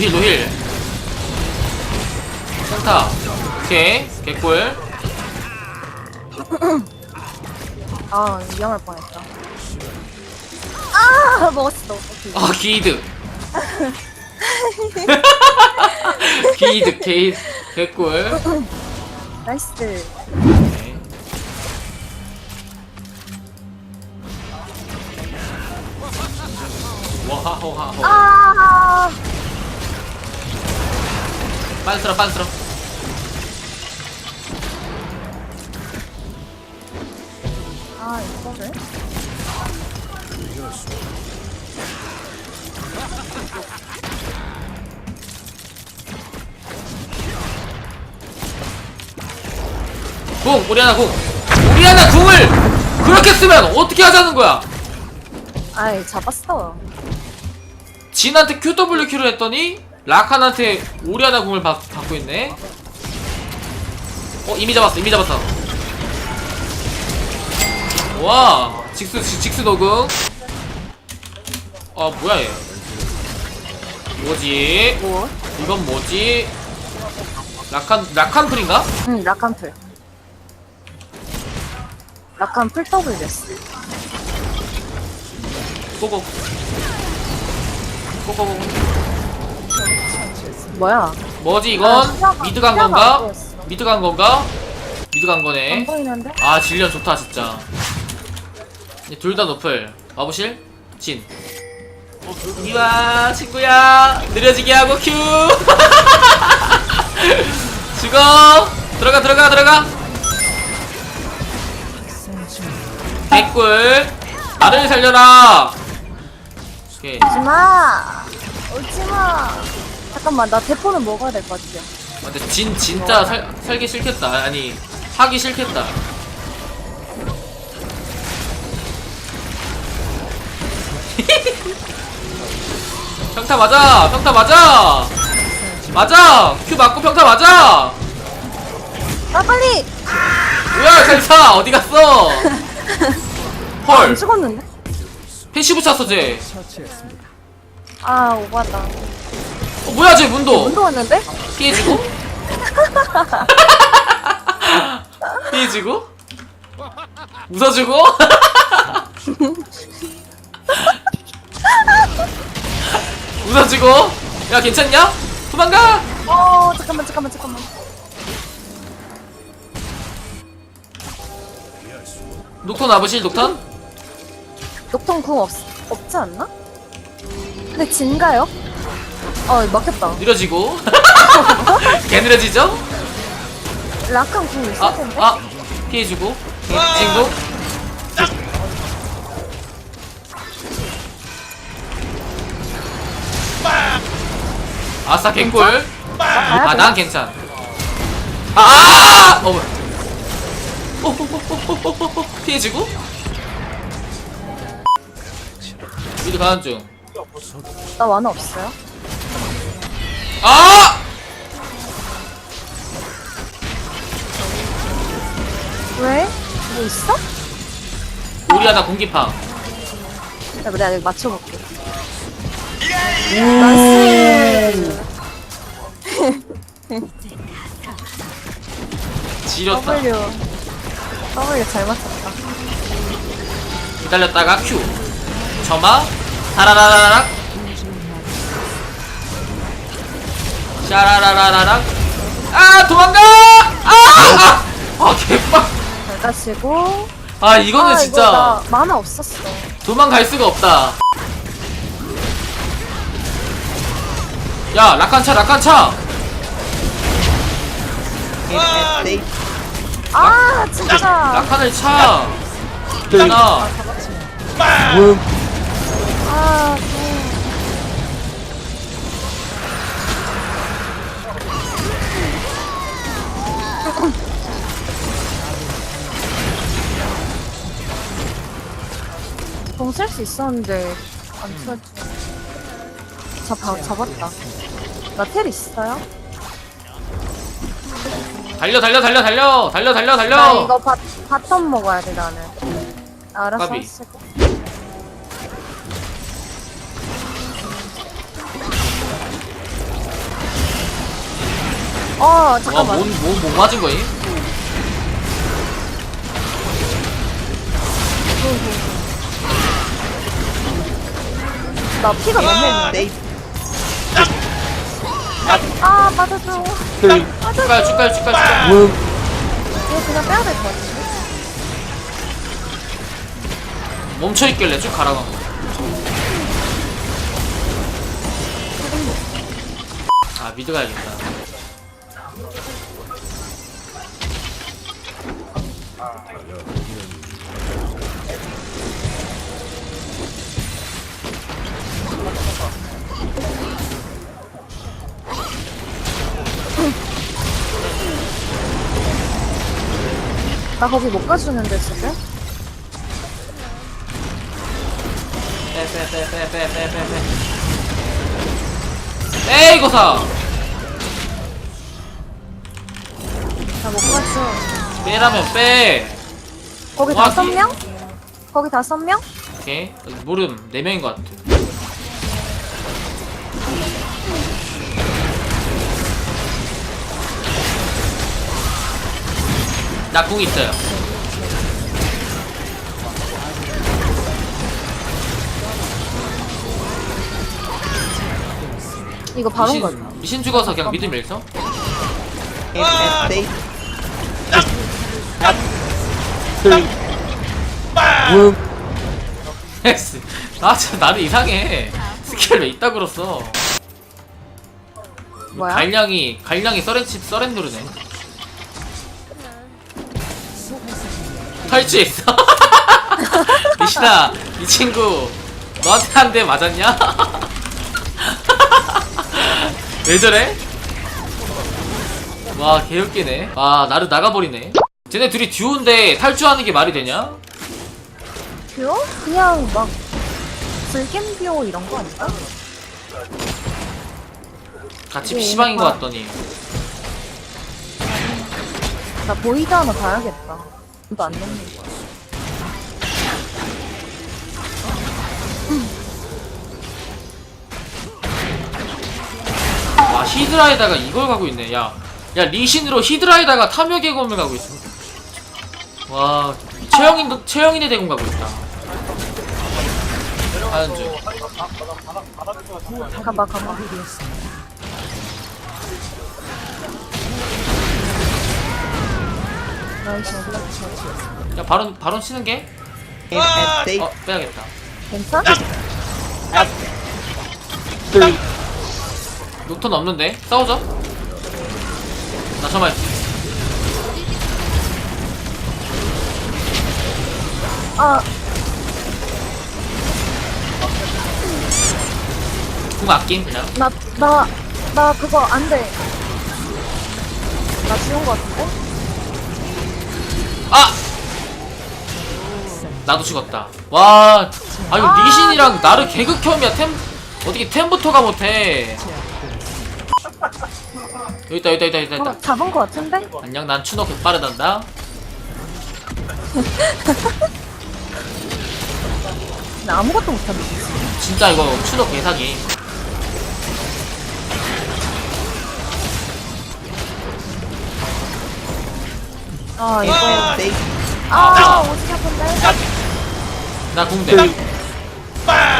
노힐 노힐 센타 오케이 개꿀 아 위험할 뻔했다. 아 먹었어. 오케이. 아 기이득 기이득 개 개꿀 나이스. 오케이. 와하호하호 아 빤스러 빤스러 아 이거를? 궁 우리 하나 궁 우리 하나 궁을 그렇게 쓰면 어떻게 하자는 거야 아이 잡았어. 진한테 QWQ를 했더니 라칸한테 오리아나 궁을 받, 받고 있네 어 이미 잡았어 이미 잡았어 와 지- 직스 노궁 아 뭐야 얘 뭐지 뭐? 이건 뭐지 라칸 라칸 풀인가? 응 라칸 풀. 라칸 풀 W였어. 고고 고고고 뭐야? 뭐지 아, 이건 시야가- 미드 간 시야가 안 건가? 보였어. 미드 간 건가? 미드 간 안 거네 보이는데? 아 질련 좋다 진짜 둘 다 노플 마부실 진 이와 친구야 느려지게 하고 큐 죽어 들어가 들어가 들어가 개꿀 나를 살려라 오케이 오지마. 오지마. 잠깐만 나 대포는 먹어야 될 것 같아. 아, 근데 진 진짜 살, 살기 싫겠다. 아니 하기 싫겠다. 평타 맞아! 평타 맞아! 맞아! 큐 맞고 평타 맞아! 아 빨리. 뭐야 잘사! 어디 갔어? 안 헐 죽었는데? 패시브 찼어 쟤. 아 오바다. 어, 뭐야 쟤 문도 운동 왔는데? 피해지고 피해지고 웃어주고 웃어주고 야 괜찮냐? 도망가 어 잠깐만 잠깐만 잠깐만. 녹턴 아버실 녹턴? 녹통 궁 없, 없지 않나? 근데 진가요? 어 막혔다. 느려지고. 개 느려지죠? 라칸 궁 있을 아, 텐데? 아 피해주고. 친구. 아싸 개꿀. 아 난 괜찮? 아 어머 오호호호호호호 피해주고? 미드 가는 중. 나 완화 없어요? 아! 왜? 뭐 있어? 우리 하나 공기팡 야, 내가 맞춰볼게. 나이스! 지렸다 W. W 잘 맞췄다. 기다렸다가 큐 점화 타라라라락 샤라라라라락 아 도망가! 아아! 아, 개빡. 잘 가시고. 아 이거는 아, 진짜 이거 나 만화 없었어. 도망갈 수가 없다. 야 라칸차 라칸차! 아, 진짜. 라칸을 차. 나. 아, 공 쓸 수 있었는데 안 음. 쳐지. 잡아 잡았다. 나 텔 있어요? 달려 달려 달려 달려 달려 달려 달려 이거 바, 바텀 먹어야 돼 나는. 알았어. 까비. 쓰고. 어 잠깐만. 와뭔뭔 맞은 거임? 어, 어, 어. 나 피가 너무 없는데. 아 맞아줘. 축가요, 축가요, 축가요, 축가요. 이거 그냥 빼야 될 것 같은데. 멈춰 있길래 쭉 가라고. 아, 미드 가야겠다. 나 거기 못 가주는데 진짜? 빼빼빼빼빼빼빼 에이 고사 나 못 가줘. 빼라면 빼 거기 다섯 명? 거기 다 썸명? 오케이 모름 4명인 것 같아 나 궁 있어요. 이거 바로 미신, 가자. 미신 죽어서 그냥 미드 밀서? 엑스. 아, 진짜 나는 이상해. 스킬 왜 이따 그었어 뭐야? 갈량이, 갈량이 서렌치, 서렌 누르네. 탈주했어. 미신아, 이 친구, 너한테 한 대 맞았냐? 왜 저래? 와, 개웃기네. 아, 나를 나가버리네. 쟤네 둘이 듀오인데 탈주하는 게 말이 되냐? 뷰? 그냥 막 불겜 뷰 이런 거 아닐까? 같이 예, PC방인 것 막- 같더니. 나 보이드 하나 봐야겠다. 이거 안 넣는 거. 와, 히드라에다가 이걸 가고 있네. 야, 야, 리신으로 히드라에다가 탐욕 계검을 가고 있어. 와, 최영인도, 최영인의 대공 가고 있다. 하는 중. 가봐 가봐. 나이스. 야, 바론, 바론 치는 게? 어, 빼야겠다. 괜찮아? 녹턴 없는데? 싸우자. 나 저말 아 궁 아낌, 그냥. 나, 나, 나 그거 안 돼. 나 지운 거 같은데? 아! 나도 죽었다. 와, 아, 이거 아, 리신이랑 나를 개극혐이야. 템, 어떻게 템부터가 못해. 여기 있다, 여기 있다, 여기 있다, 여기 있다. 어, 잡은 거 같은데? 안녕, 난 추노 개빠르단다. 나 아무것도 못하네. 진짜 이거 추노 개사기. 아, 이거. 네. 아, 오지 아픈데? 나 궁대.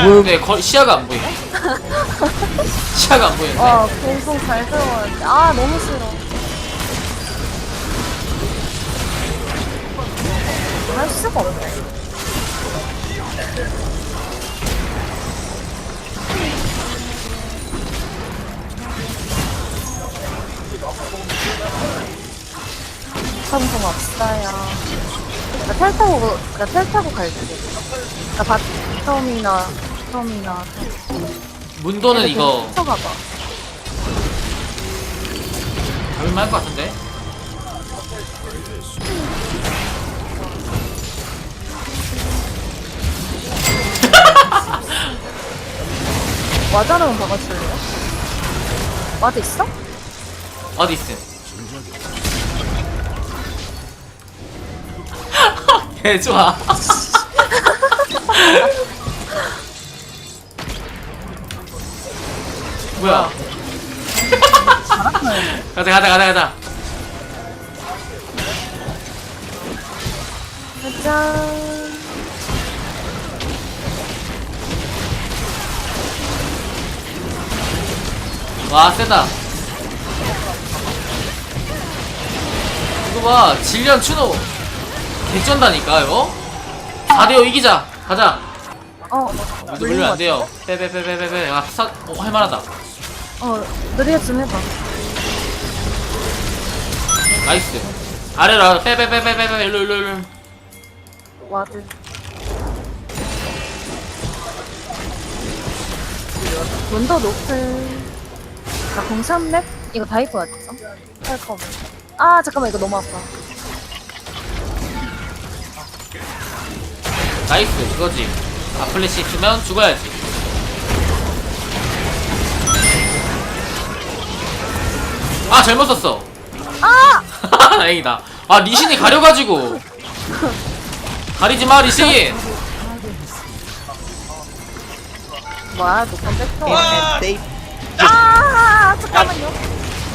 근데 거, 시야가 안 보이네. 시야가 안 보이는데. 와, 공성 잘 들어왔는데. 아, 너무 싫어. 할 수가 없네. 성공 없어요. 나텔 타고, 나텔 타고 갈게. 나 바텀이나, 텀이나. 문도는 이거 쳐가봐. 잡을만 할 것 같은데? 와자르면 박아줄래요? 와드 있어? 어디 있음? 개 좋아. 뭐야? 가자 가자 가자 가자 짠. 와 세다 이거 봐 질련 추노 개쩐다니까 이거 4대5 이기자 가자 어, 우리도 물린 물면 것안 돼요 빼빼빼빼빼빼 아 사.. 어 할만하다 어, 느리게 좀 해봐. 나이스 아래로 아래로 빼빼빼빼빼빼 일로 일로 일로 와드. 문도 높을. 나 공삼 맵? 이거 다 입고 왔죠? 할 거면. 아, 잠깐만, 이거 너무 아파. 나이스 이거지 아 플래시 있으면 죽어야지 아 잘못 썼어 아! 다행이다 아 리신이 가려가지고 가리지마 리신 뭐야, 녹화 뺐어. 아, 잠깐만요.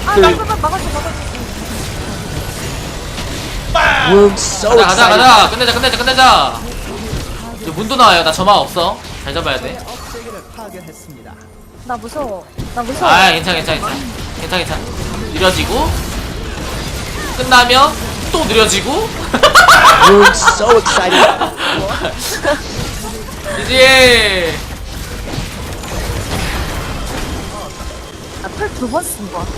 아, 나 그만 막아줘, 막아줘. 가자. 가자 끝내자 끝내자 끝내자 이제 문도 나와요. 나 점화 없어. 잘 잡아야 돼. 나 무서워. 나 무서워. 아 괜찮아 괜찮아 괜찮아. 괜찮아 괜찮아. 느려지고 끝나면 또 느려지고. So excited. 이제. 나풀 두 번 쓴 거 같아.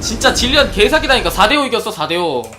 진짜 질리언 개사기다니까. 4대5 이겼어 4대5